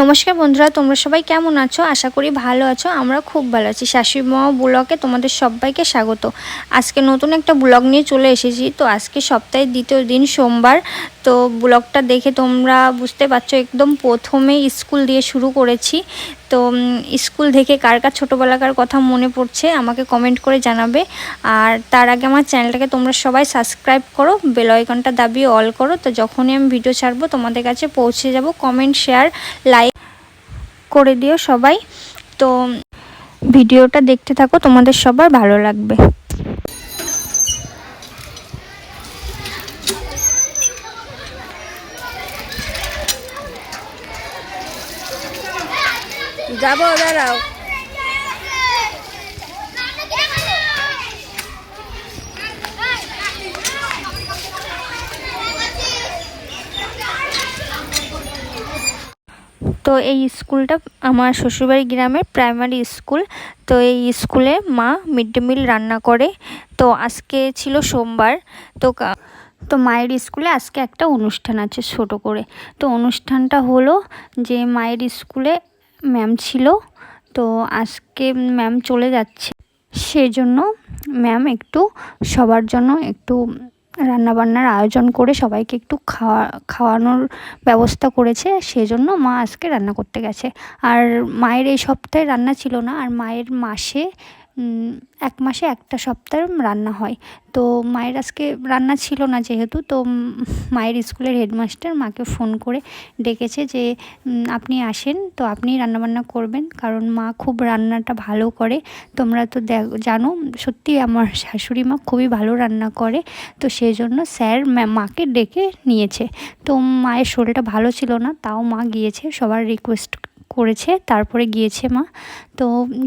নমস্কার বন্ধুরা, তোমরা সবাই কেমন আছো? আশা করি ভালো আছো, আমরা খুব ভালো আছি। শাশুড়ি মা ব্লগে তোমাদের সবাইকে স্বাগত। আজকে নতুন একটা ব্লগ নিয়ে চলে এসেছি। তো আজকে সপ্তাহের দ্বিতীয় দিন, সোমবার। তো ব্লগটা দেখে তোমরা বুঝতে পারছ, একদম প্রথমে স্কুল দিয়ে শুরু করেছি। তো স্কুল থেকে কার কার ছোটোবেলাকার কথা মনে পড়ছে, আমাকে কমেন্ট করে জানাবে। আর তার আগে আমার চ্যানেলটাকে তোমরা সবাই সাবস্ক্রাইব করো বেল আইকনটা অল করো। তো যখনই আমি ভিডিও ছাড়বো, তোমাদের কাছে পৌঁছে যাব। কমেন্ট শেয়ার লাইক করে দিও সবাই। তো ভিডিওটা দেখতে থাকো তোমাদের সবার ভালো লাগবে। যাব দাঁড়াও। তো এই স্কুলটা আমার শ্বশুরবাড়ি গ্রামের প্রাইমারি স্কুল। তো এই স্কুলে মা মিড ডে মিল রান্না করে। তো আজকে ছিল সোমবার। তো তো মায়ের স্কুলে আজকে একটা অনুষ্ঠান আছে ছোট করে। তো অনুষ্ঠানটা হলো যে মায়ের স্কুলে ম্যাম ছিল। তো আজকে ম্যাম চলে যাচ্ছে। সেজন্য ম্যাম একটু সবার জন্য একটু রান্নাবান্নার আয়োজন করে সবাইকে একটু খাওয়া, খাওয়ানোর ব্যবস্থা করেছে, সেজন্য মা আজকে রান্না করতে গেছে। আর মায়ের এই সপ্তাহে রান্না ছিল না, আর মায়ের মাসে এক মাসে একটা সপ্তাহ রান্না হয়। তো মায়ের আজকে রান্না ছিল না যেহেতু, তো মায়ের স্কুলের হেডমাস্টার মাকে ফোন করে ডেকেছে যে আপনি আসেন, তো আপনি রান্নাবান্না করবেন, কারণ মা খুব রান্নাটা ভালো করে। তোমরা তো জানো, সত্যি আমার শাশুড়ি মা খুবই ভালো রান্না করে, তো সেই জন্য স্যার মাকে ডেকে নিয়েছে। তো মায়ের শরীরটা ভালো ছিল না, তাও মা গিয়েছে, সবার রিকোয়েস্ট করেছে, তারপরে গিয়েছে মা। তো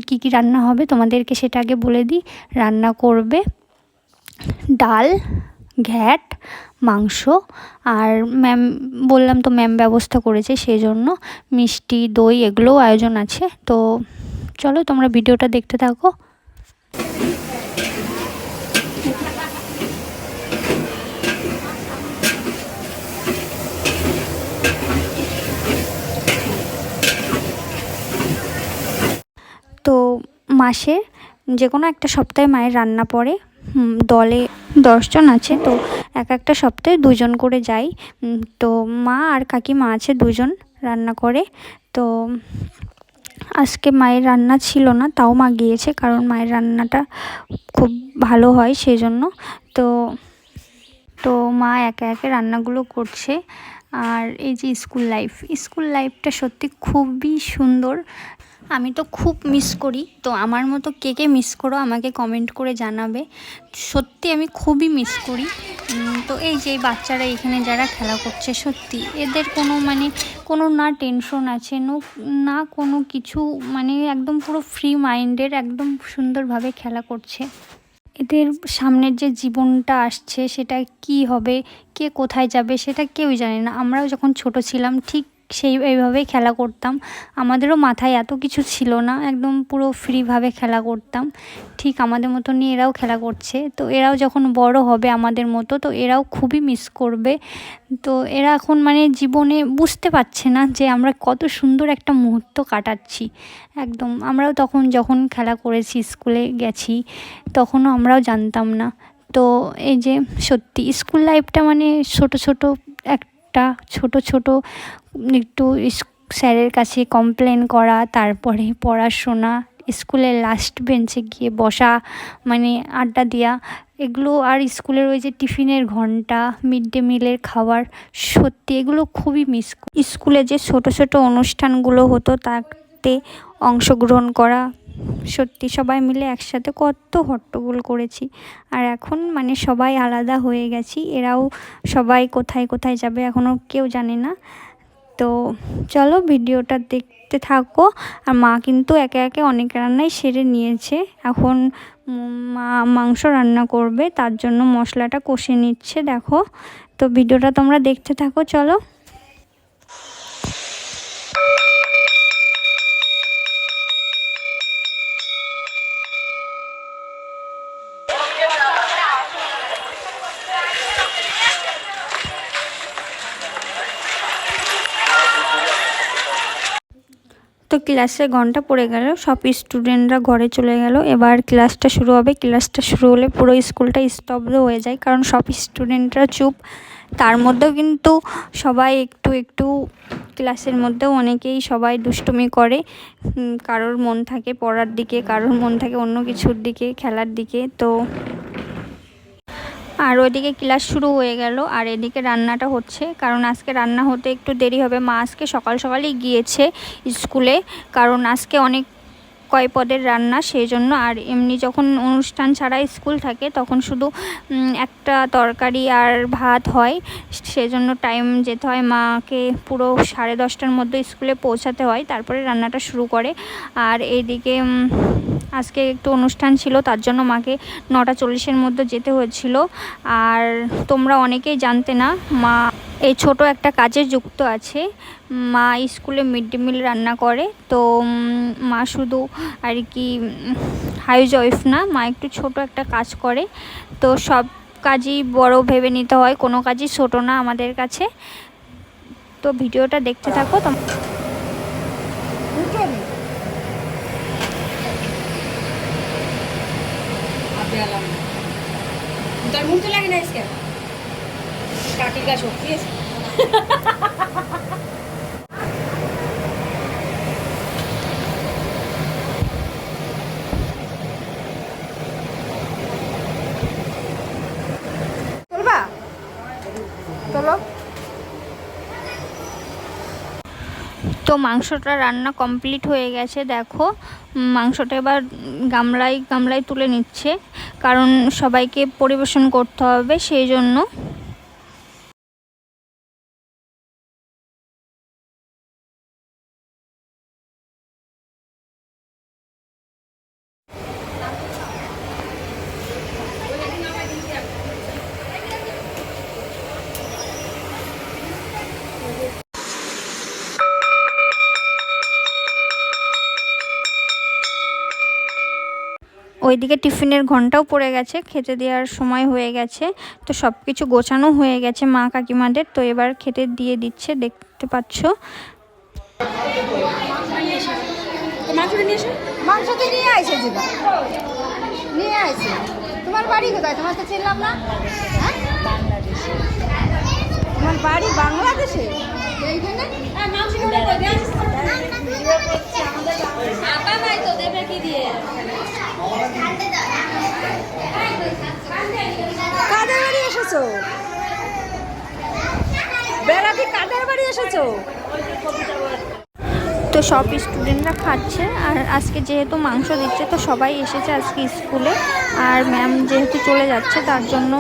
কি কি রান্না হবে তোমাদেরকে সেটা আগে বলে দিই। রান্না করবে ডাল, ঘ্যাট, মাংস আর ম্যাম, বললাম তো ম্যাম ব্যবস্থা করেছে সেই জন্য মিষ্টি, দই এগুলোও আয়োজন আছে। তো চলো তোমরা ভিডিওটা দেখতে থাকো। তো মাসে যে কোনো একটা সপ্তাহে মায়ের রান্না পড়ে দলে দশজন আছে তো এক একটা সপ্তাহে দুজন করে যাই তো মা আর কাকিমা আছে দুজন রান্না করে, তো আজকে মায়ের রান্না ছিল না, তাও মা গিয়েছে কারণ মায়ের রান্নাটা খুব ভালো হয় সেই জন্য তো তো মা একে একে রান্নাগুলো করছে, আর এই যে স্কুল লাইফ, স্কুল লাইফটা সত্যি খুবই সুন্দর আমি তো খুব মিস করি। তো আমার মতো কে কে মিস করো আমাকে কমেন্ট করে জানাবে। সত্যি আমি খুবই মিস করি। তো এই যে বাচ্চারা এখানে যারা খেলা করছে, সত্যি এদের কোনো মানে কোনো না টেনশন আছে, নো, না কোনো কিছু মানে একদম পুরো ফ্রি মাইন্ডের একদম সুন্দরভাবে খেলা করছে। এদের সামনের যে জীবনটা আসছে, সেটা কি হবে, কে কোথায় যাবে, সেটা কেউই জানে না। আমরাও যখন ছোট ছিলাম, ঠিক সেই, এইভাবেই খেলা করতাম। আমাদেরও মাথায় এত কিছু ছিল না, একদম পুরো ফ্রিভাবে খেলা করতাম। ঠিক আমাদের মতো নিয়ে এরাও খেলা করছে। তো এরাও যখন বড় হবে আমাদের মতো, তো এরাও খুবই মিস করবে। তো এরা এখন মানে জীবনে বুঝতে পারছে না যে আমরা কত সুন্দর একটা মুহূর্ত কাটাচ্ছি। একদম, আমরাও তখন যখন খেলা করেছি স্কুলে গেছি, তখনও আমরাও জানতাম না। তো এই যে সত্যি স্কুল লাইফটা মানে ছোট ছোট একটা ছোট ছোট, একটু স্যারের কাছে কমপ্লেন করা, তারপরে পড়াশোনা, স্কুলের লাস্ট বেঞ্চে গিয়ে বসা মানে আড্ডা দেওয়া এগুলো আর স্কুলের ওই যে টিফিনের ঘণ্টা মিড ডে মিলের খাবার, সত্যি এগুলো খুবই মিস স্কুলে যে ছোট ছোট অনুষ্ঠানগুলো হতো, তাতে অংশগ্রহণ করা সত্যি সবাই মিলে একসাথে কত হট্টগোল করেছি। আর এখন মানে সবাই আলাদা হয়ে গেছি, এরাও সবাই কোথায় কোথায় যাবে এখনও কেউ জানে না। তো চলো ভিডিওটা দেখতে থাকো, আর মা কিন্তু একে একে অনেক রান্নাই সেরে নিয়েছে। এখন মা মাংস রান্না করবে, তার জন্য মশলাটা কষে নিচ্ছে, দেখো। তো ভিডিওটা তোমরা দেখতে থাকো, চলো। ক্লাসে ঘণ্টা পড়ে গেল, সব স্টুডেন্টরা ঘরে চলে গেল। এবার ক্লাসটা শুরু হবে। ক্লাসটা শুরু হলে পুরো স্কুলটা স্তব্ধ হয়ে যায়, কারণ সব স্টুডেন্টরা চুপ। তার মধ্যেও কিন্তু সবাই একটু একটু ক্লাসের মধ্যেও অনেকেই সবাই দুষ্টুমি করে। কারোর মন থাকে পড়ার দিকে, কারোর মন থাকে অন্য কিছুর দিকে, খেলার দিকে। তো আর ওইদিকে ক্লাস শুরু হয়ে গেল, আর এদিকে রান্নাটা হচ্ছে। কারণ আজকে রান্না হতে একটু দেরি হবে। মা আজকে সকাল সকালই গিয়েছে স্কুলে, কারণ আজকে অনেক কয় পদের রান্না সেই জন্য আর এমনি যখন অনুষ্ঠান ছাড়া স্কুল থাকে, তখন শুধু একটা তরকারি আর ভাত হয়। সেজন্য টাইম যেতে হয় মাকে পুরো সাড়ে দশটার মধ্যে স্কুলে পৌঁছাতে হয়। তারপরে রান্নাটা শুরু করে। আর এইদিকে আজকে একটু অনুষ্ঠান ছিল, তার জন্য মাকে নটা চল্লিশের মধ্যে যেতে হয়েছিল। আর তোমরা অনেকেই জানতে না, মা এই ছোট একটা কাজে যুক্ত আছে। মা স্কুলে মিড ডে মিল রান্না করে, তো মা শুধু আর কি হাউজ ওয়াইফ না, মা একটু ছোট একটা কাজ করে। তো সব কাজই বড় ভেবে নিতে হয়, কোনো কাজই ছোট না আমাদের কাছে। তো ভিডিওটা দেখতে থাকো, তোম তোর মুখ তো লাগে না আজকে? কাকির গা শক্তি তোলবা তোলো তো মাংসটা রান্না কমপ্লিট হয়ে গেছে, দেখো। মাংসটা এবার গামলায় গামলায় তুলে নিচ্ছে, কারণ সবাইকে পরিবেশন করতে হবে, সেই জন্য ওইদিকে টিফিনের ঘন্টাও পড়ে গেছে খেতে দেওয়ার সময় হয়ে গেছে তো সব কিছু গোছানো হয়ে গেছে মা কাকিমাদের তো এবার খেতে দিয়ে দিচ্ছে দেখতে পাচ্ছ। মাংসটা নিয়ে এসো। মাংস তো নিয়ে আইসে জিবা নিয়ে আইসে তোমার বাড়ি কোথায়? তোমার চিনলাম না। হ্যাঁ? তোমার বাড়ি বাংলাদেশে? কাদের বাড়ি এসেছ? বেড়াতে কাদের বাড়ি এসেছ? তো সব স্টুডেন্টরা খাচ্ছে আর আজকে যেহেতু মাংস দিচ্ছে, তো সবাই এসেছে আজকে স্কুলে আর ম্যাম যেহেতু চলে যাচ্ছে, তার জন্য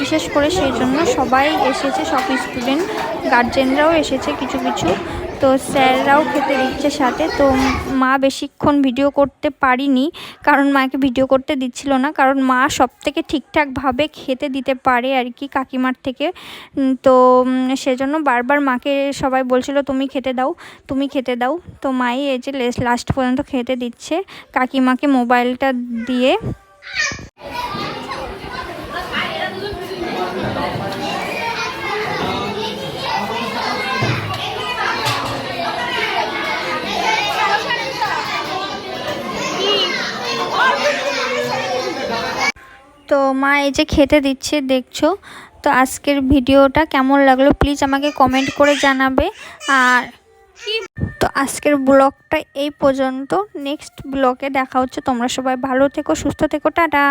বিশেষ করে সেই জন্য সবাই এসেছে, সব স্টুডেন্ট গার্জেনরাও এসেছে কিছু কিছু। তো স্যাররাও খেতে দিচ্ছে সাথে। তো মা বেশিক্ষণ ভিডিও করতে পারিনি, কারণ মাকে ভিডিও করতে দিচ্ছিল না, কারণ মা সব থেকে ঠিকঠাকভাবে খেতে দিতে পারে আর কি কাকিমার থেকে। তো সেজন্য বারবার মাকে সবাই বলছিল, তুমি খেতে দাও, তুমি খেতে দাও। তো মাই এই যে লাস্ট পর্যন্ত খেতে দিচ্ছে। কাকিমাকে মোবাইলটা দিয়ে তো মা এই যে খেতে দিচ্ছে, দেখছ? তো আজকের ভিডিওটা কেমন লাগল? প্লিজ আমাকে কমেন্ট করে জানাবে। আর তো আজকের ব্লগটা এই পর্যন্ত। নেক্সট ব্লগে দেখা হচ্ছে। তোমরা সবাই ভালো থেকো, সুস্থ থেকো। টাটা!